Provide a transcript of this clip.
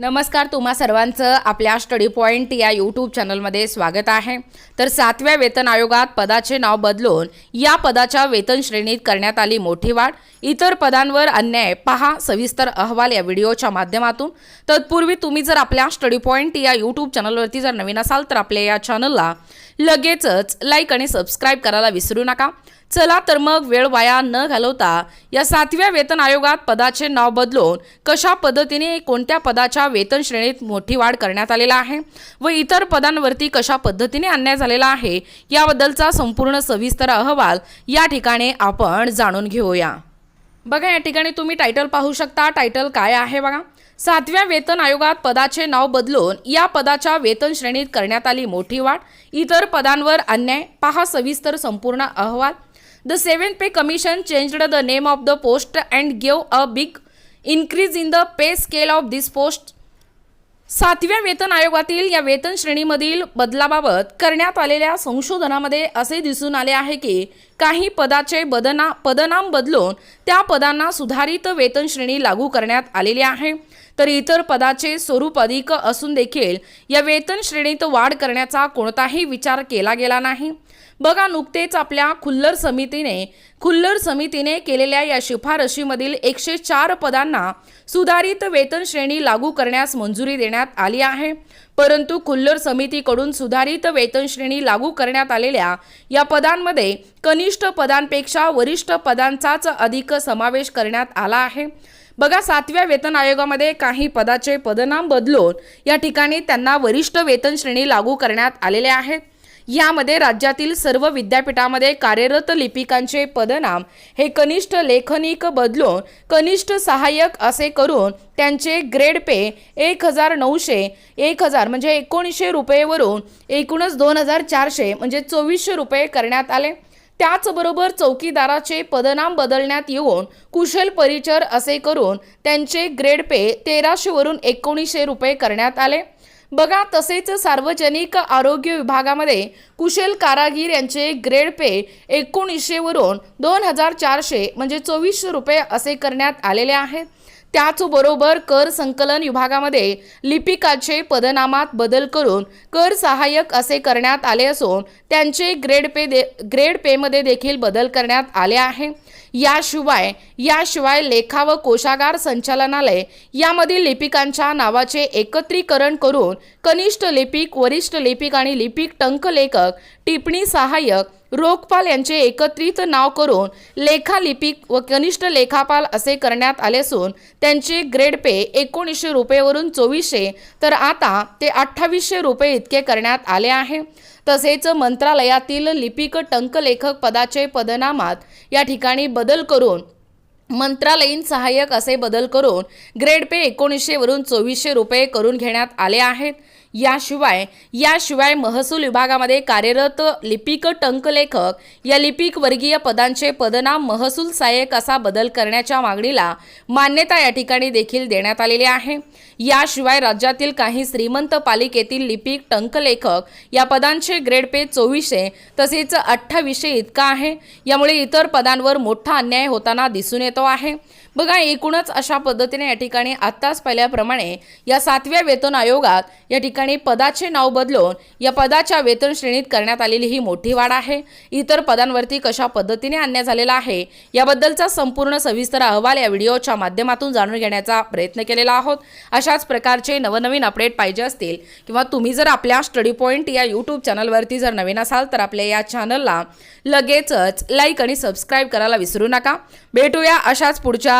नमस्कार तुम्हा सर्वांचं आपल्या स्टडी पॉईंट या यूट्यूब चॅनलमध्ये स्वागत आहे. तर सातव्या वेतन आयोगात पदाचे नाव बदलून या पदाच्या वेतन श्रेणीत करण्यात आली मोठी वाढ. इतर पदांवर अन्याय पहा सविस्तर अहवाल या व्हिडिओच्या माध्यमातून. तत्पूर्वी तुम्ही जर आपल्या स्टडी पॉईंट या यूट्यूब चॅनलवरती जर नवीन असाल तर आपल्या या चॅनलला लगेचच लाईक आणि सबस्क्राईब करायला विसरू नका. चला तर मग वेळ वाया न घालवता या सातव्या वेतन आयोगात पदाचे नाव बदलून कशा पद्धतीने कोणत्या पदाच्या वेतन श्रेणीत मोठी वाढ करण्यात आलेला आहे व इतर पदांवरती कशा पद्धतीने अन्याय झालेला आहे याबद्दलचा संपूर्ण सविस्तर अहवाल या ठिकाणी आपण जाणून घेऊया. बघा या ठिकाणी तुम्ही टायटल पाहू शकता. टायटल काय आहे बघा? सातव्या वेतन आयोगात पदाचे नाव बदलून या पदाच्या वेतन श्रेणीत करण्यात आली मोठी वाढ. इतर पदांवर अन्याय. पहा सविस्तर संपूर्ण अहवाल. The seven pay commission changed the name of the post and give a big increase in the pay scale of this post सातव्या वेतन आयोगातील या वेतन श्रेणीमधील बदलाबाबत करण्यात आलेल्या संशोधनामध्ये असे दिसून आले आहे की काही पदाचे बदना पदनाम बदलून त्या पदांना सुधारित वेतन श्रेणी लागू करण्यात आलेली आहे. तर इतर पदाचे स्वरूप अधिक असून देखील या वेतन श्रेणीत वाढ करण्याचा कोणताही विचार केला गेला नाही. बघा नुकतेच आपल्या खुल्लर समितीने खुल्लर समितीने केलेल्या या शिफारशीमधील एकशे चार पदांना सुधारित वेतन श्रेणी लागू करण्यास मंजुरी देण्यात आली आहे. परंतु खुल्लर समितीकडून सुधारित वेतन श्रेणी लागू करण्यात आलेल्या या पदांमध्ये कनिष्ठ पदांपेक्षा वरिष्ठ पदांचाच अधिक समावेश करण्यात आला आहे. बघा सातव्या वेतन आयोगामध्ये काही पदाचे पदनाम बदलून या ठिकाणी त्यांना वरिष्ठ वेतन श्रेणी लागू करण्यात आलेले आहेत यामध्ये राज्यातील सर्व विद्यापीठामध्ये कार्यरत लिपिकांचे पदनाम हे कनिष्ठ लेखनिक बदलून कनिष्ठ सहाय्यक असे करून त्यांचे ग्रेड पे एक हजार नऊशे एक हजार म्हणजे एकोणीसशे रुपयेवरून एकूणच दोन हजार चारशे म्हणजे चोवीसशे रुपये करण्यात आले. त्याचबरोबर चौकीदाराचे पदनाम बदलण्यात येऊन कुशल परिचर असे करून त्यांचे ग्रेड पे तेराशेवरून एकोणीसशे रुपये करण्यात आले. बघा तसेच सार्वजनिक आरोग्य विभागामध्ये कुशल कारागीर यांचे ग्रेड पे एकोणीसशेवरून दोन हजार चारशे म्हणजे चोवीसशे रुपये असे करण्यात आलेले आहेत त्याचबरोबर कर संकलन विभागामध्ये लिपिकाचे पदनामात बदल करून कर सहाय्यक असे करण्यात आले असून त्यांचे ग्रेड पे दे ग्रेड पेमध्ये देखील बदल करण्यात आले आहे. याशिवाय याशिवाय लेखा व कोशागार संचालनालय यामधील लिपिकांच्या नावाचे एकत्रीकरण करून कनिष्ठ लिपिक वरिष्ठ लिपिक आणि लिपिक टंकलेखक टिप्पणी सहाय्यक रोखपाल यांचे एकत्रित नाव करून लेखालिपिक व कनिष्ठ लेखापाल असे करण्यात आले असून त्यांचे ग्रेड पे एकोणीसशे रुपयेवरून चोवीसशे तर आता ते अठ्ठावीसशे रुपये इतके करण्यात आले आहे. तसेच मंत्रालयातील लिपिक टंकलेखक पदाचे पदनामात या ठिकाणी बदल करून मंत्रालयीन सहाय्यक असे बदल करून ग्रेड पे एकोणीसशेवरून चोवीसशे रुपये करून घेण्यात आले आहेत. याशिवाय याशिवाय महसूल विभागामध्ये कार्यरत लिपिक टंकलेखक या लिपिक वर्गीय पदांचे पदनाम महसूल सहाय्यक असा बदल करण्याच्या मागणीला मान्यता या ठिकाणी देखील देण्यात आलेली आहे. याशिवाय राज्यातील काही श्रीमंत पालिकेतील लिपिक टंकलेखक या पदांचे ग्रेड पे चोवीसशे तसेच अठ्ठावीसशे इतका आहे. यामुळे इतर पदांवर मोठा अन्याय होताना दिसून येतो आहे. बघा एकूणच अशा पद्धतीने या ठिकाणी आत्ताच पाहिल्याप्रमाणे या सातव्या वेतन आयोगात या ठिकाणी पदाचे नाव बदलून या पदाच्या वेतन श्रेणीत करण्यात आलेली ही मोठी वाढ आहे. इतर पदांवरती कशा पद्धतीने अन्याय झालेला आहे याबद्दलचा संपूर्ण सविस्तर अहवाल या व्हिडिओच्या माध्यमातून जाणून घेण्याचा प्रयत्न केलेला आहोत. अशाच प्रकारचे नवनवीन अपडेट पाहिजे असतील किंवा तुम्ही जर आपल्या स्टडी पॉईंट या यूट्यूब चॅनलवरती जर नवीन असाल तर आपल्या या चॅनलला लगेचच लाईक आणि सबस्क्राईब करायला विसरू नका. भेटूया अशाच पुढच्या